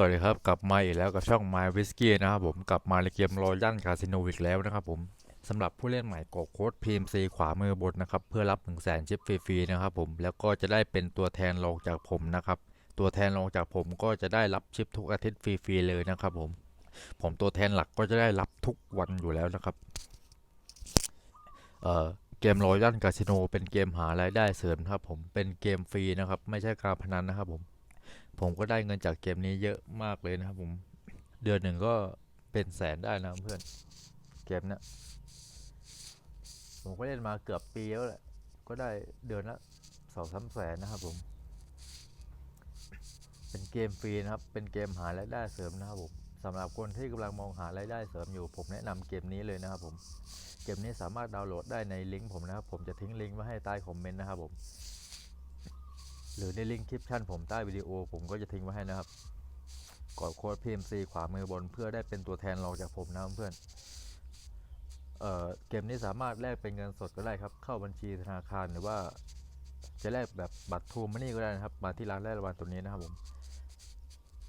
สวัสดีครับ กลับมาอีกแล้วกับช่อง My Whiskey นะครับผมกลับมาในเกม Royal Casino อีกแล้วนะครับผมสำหรับผู้เล่นใหม่กดโค้ด PMC ขวามือบนนะครับ เพื่อรับ 1 0 0 0 0แสนชิปฟรีๆนะครับผมแล้วก็จะได้เป็นตัวแทนรองจากผมนะครับ ตัวแทนรองจากผมก็จะได้รับชิปทุกอาทิตย์ฟรีๆเลยนะครับผม ผมตัวแทนหลักก็จะได้รับทุกวันอยู่แล้วนะครับเอ่อเกม Royal Casino เป็นเกมหารายได้เสริมนะครับผมเป็นเกมฟรีนะครับ ไม่ใช่การพนันนะครับผม ผมก็ได้เงินจากเกมนี้เยอะมากเลยนะครับผม เดือนหนึ่งก็เป็นแสนได้นะเพื่อน เกมเนี้ยผมก็เล่นมาเกือบปีแล้วแหละ ก็ได้เดือนละสองสามแสนนะครับผม เป็นเกมฟรีนะครับ เป็นเกมหารายได้เสริมนะครับผมสำหรับคนที่กำลังมองหารายได้เสริมอยู่ ผมแนะนำเกมนี้เลยนะครับผม เกมนี้สามารถดาวน์โหลดได้ในลิงก์ผมนะครับ ผมจะทิ้งลิงก์ไว้ให้ใต้คอมเมนต์นะครับผม หรือในลิงก์คลิปชั่นผมใต้วิดีโอผมก็จะทิ้งไว้ให้นะครับ กดโค้ด PMC ขวามือบนเพื่อได้เป็นตัวแทนรองจากผมนะเพื่อนเอ่อเกมนี้สามารถแลกเป็นเงินสดก็ได้ครับ เข้าบัญชีธนาคารหรือว่า จะแลกแบบบัตรทูมันนี่ก็ได้นะครับ มาที่ร้านแรกรางวัลตัวนี้นะครับผม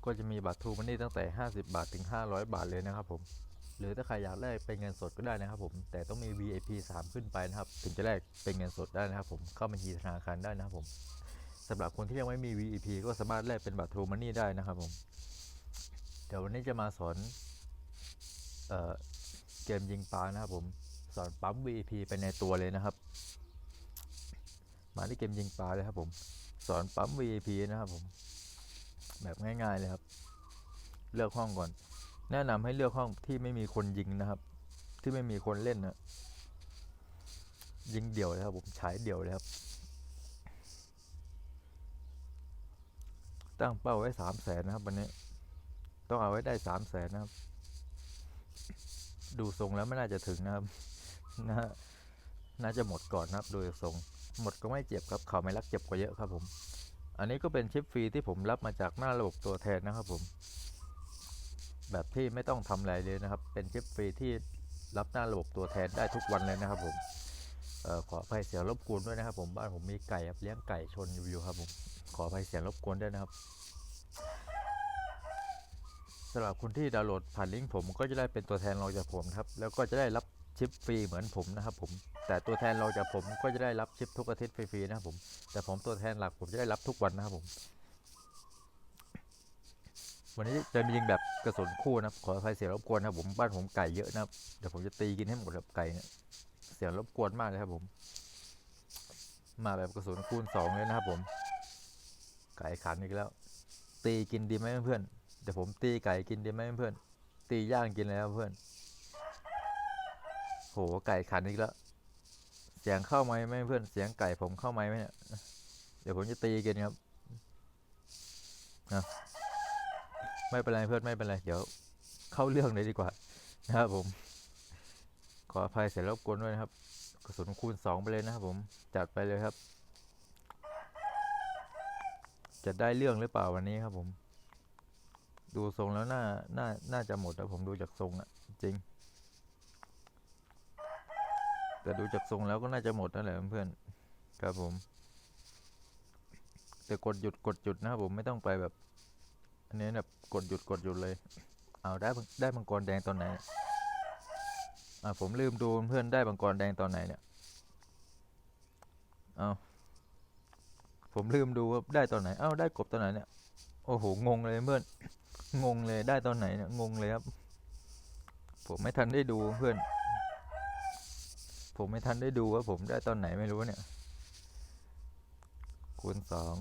ก็จะมีบัตรทูมันนี่ตั้งแต่ 50 บาทถึง 500 บาทเลยนะครับผมหรือถ้าใครอยากแลกเป็นเงินสดก็ได้นะครับผมแต่ต้องมี VIP 3 ขึ้นไปนะครับ ถึงจะแลกเป็นเงินสดได้นะครับผมเข้าบัญชีธนาคารได้นะครับผม สำหรับคนที่ยังไม่มี VEP ก็สามารถแลกเป็นบัตร True Money ได้นะครับผม เดี๋ยววันนี้จะมาสอนเอ่อเกมยิงปลานะครับผมสอนปั๊ม VEP ไปในตัวเลยนะครับ มาที่เกมยิงปลาเลยครับผม สอนปั๊ม VEP นะครับผม แบบง่าย ๆเลยครับ เลือกห้องก่อน แนะนำให้เลือกห้องที่ไม่มีคนยิงนะครับ ที่ไม่มีคนเล่นนะยิงเดี่ยวเลยครับผมฉายเดี่ยวเลยครับ ตั้งเป้าไว้สามแสนนะครับวันนี้ ต้องเอาไว้ได้สามแสนนะครับ ดูทรงแล้วไม่น่าจะถึงนะครับนะน่าจะหมดก่อนนะครับดยทรง หมดก็ไม่เจ็บครับเขาไม่รักเจ็บกว่าเยอะครับผม อันนี้ก็เป็นชิปฟรีที่ผมรับมาจากหน้าระบบตัวแทนนะครับผม แบบที่ไม่ต้องทำอะไรเลยนะครับ เป็นชิปฟรีที่รับหน้าระบบตัวแทนได้ทุกวันเลยนะครับผม ขออภัยเสียงรบกวนด้วยนะครับ ผมบ้านผมมีไก่ครับเลี้ยงไก่ชนอยู่ครับผมขออภัยเสียงรบกวนด้วยนะครับสำหรับคนที่ดาวน์โหลดผ่านลิงก์ผมก็จะได้เป็นตัวแทนรองจากผมครับแล้วก็จะได้รับชิปฟรีเหมือนผมนะครับผมแต่ตัวแทนรองจากผมก็จะได้รับชิปทุกอาทิตย์ฟรีๆนะครับผมแต่ผมตัวแทนหลักผมจะได้รับทุกวันนะครับผม วันนี้จะมียิงแบบกระสุนคู่นะครับขออภัยเสียงรบกวนนะครับผมบ้านผมไก่เยอะนะครับเดี๋ยวผมจะตีกินให้หมดครับไก่เนี่ย สียงรบกวนมากเลยครับผม มาแบบกระสุนคูณสองเลยนะครับ ผม ไก่ขันอีกแล้ว ตีกินดีไหมเพื่อนเดี๋ยวผมตีไก่กินดีไหมเพื่อน ตีย่างกินเลยครับเพื่อน โหไก่ขันอีกแล้ว เสียงเข้าไหมไหมเพื่อน เสียงไก่ผมเข้าไหมไหมเนี่ย เดี๋ยวผมจะตีกินครับนะไม่เป็นไรเพื่อนไม่เป็นไร เดี๋ยว เข้าเรื่องเลยดีกว่า นะครับผม ขออภัยเสียงรบกวนด้วยนะครับ กระสุนคูณสองไปเลยนะครับผม จัดไปเลยครับ จะได้เรื่องหรือเปล่าวันนี้ครับผม ดูทรงแล้วน่า น่า น่าจะหมดนะผมดูจากทรงอะจริง แต่ดูจากทรงแล้วก็น่าจะหมดนั่นแหละเพื่อนๆครับผม แต่กดหยุดกดหยุดนะครับผมไม่ต้องไปแบบ อันนี้แบบกดหยุดกดหยุดเลย เอาได้ได้มังกรแดงตอนไหน อ่าผมลืมดูเพื่อนได้มังกรแดงตอนไหนเนี่ย เอาผมลืมดูว่าได้ตอนไหน เอ้าได้กบตอนไหนเนี่ย โอ้โห งงเลยเพื่อน งงเลยได้ตอนไหนเนี่ย งงเลยครับ ผมไม่ทันได้ดูเพื่อน ผมไม่ทันได้ดูว่าผมได้ตอนไหนไม่รู้เนี่ย คูณสอง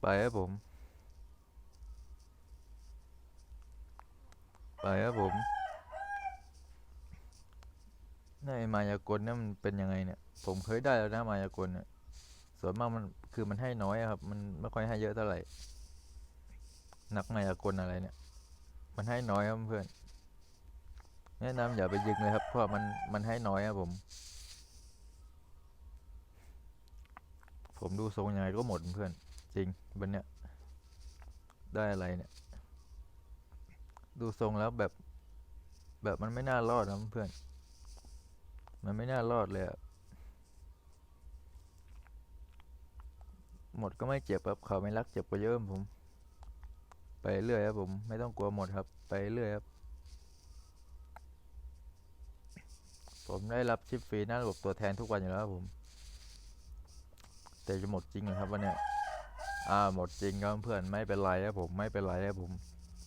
ไปครับผม ไปครับผมในมายากลเนี่ยมันเป็นยังไงเนี่ย ผมเคยได้แล้วนะมายากลเนี่ยส่วนมากมันคือมันให้น้อยครับ มันไม่ค่อยให้เยอะเท่าไหร่ นักมายากลอะไรเนี่ย มันให้น้อยครับเพื่อนแนะนำอย่าไปยิงเลยครับ เพราะมันมันให้น้อยครับผม ผมดูทรงยังไงก็หมดเพื่อน จริงบันเนี้ยได้อะไรเนี่ย ดูทรงแล้วแบบ แบบมันไม่น่ารอดนะเพื่อน มันไม่น่ารอดเลยอะหมดก็ไม่เจ็บครับเขาไม่รักเจ็บกว่าเยอะผม ไปเรื่อยครับผม ไม่ต้องกลัวหมดครับ ไปเรื่อยครับ ผมได้รับชิปฟรีหน้าระบบตัวแทนทุกวันอยู่แล้วครับผม แต่จะหมดจริงเหรอครับวันเนี้ยอ่าหมดจริงครับเพื่อนไม่เป็นไรครับผมไม่เป็นไรครับผม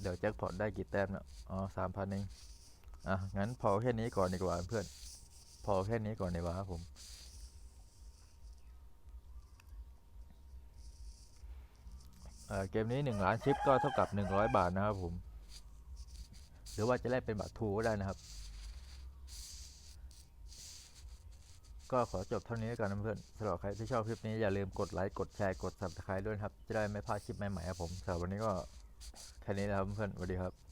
เดี๋ยวแจ็คพอตได้กี่แต้มนะอ๋อสามพันเองอะงั้นพอแค่นี้ก่อนดีกว่าเพื่อน พอแค่นี้ก่อนดีกว่าครับผมเกมนี้ 1 ล้านชิปก็เท่ากับ 100 บาทนะครับผม หรือว่าจะแลกเป็นบัตรทูก็ได้นะครับ ก็ขอจบเท่านี้กันนะเพื่อนสำหรับใครที่ชอบคลิปนี้อย่าลืมกดไลค์ กดแชร์ กด subscribe ด้วยครับ จะได้ไม่พลาดคลิปใหม่ๆครับผมสำหรับวันนี้ก็ แค่นี้นะครับเพื่อนสวัสดีครับ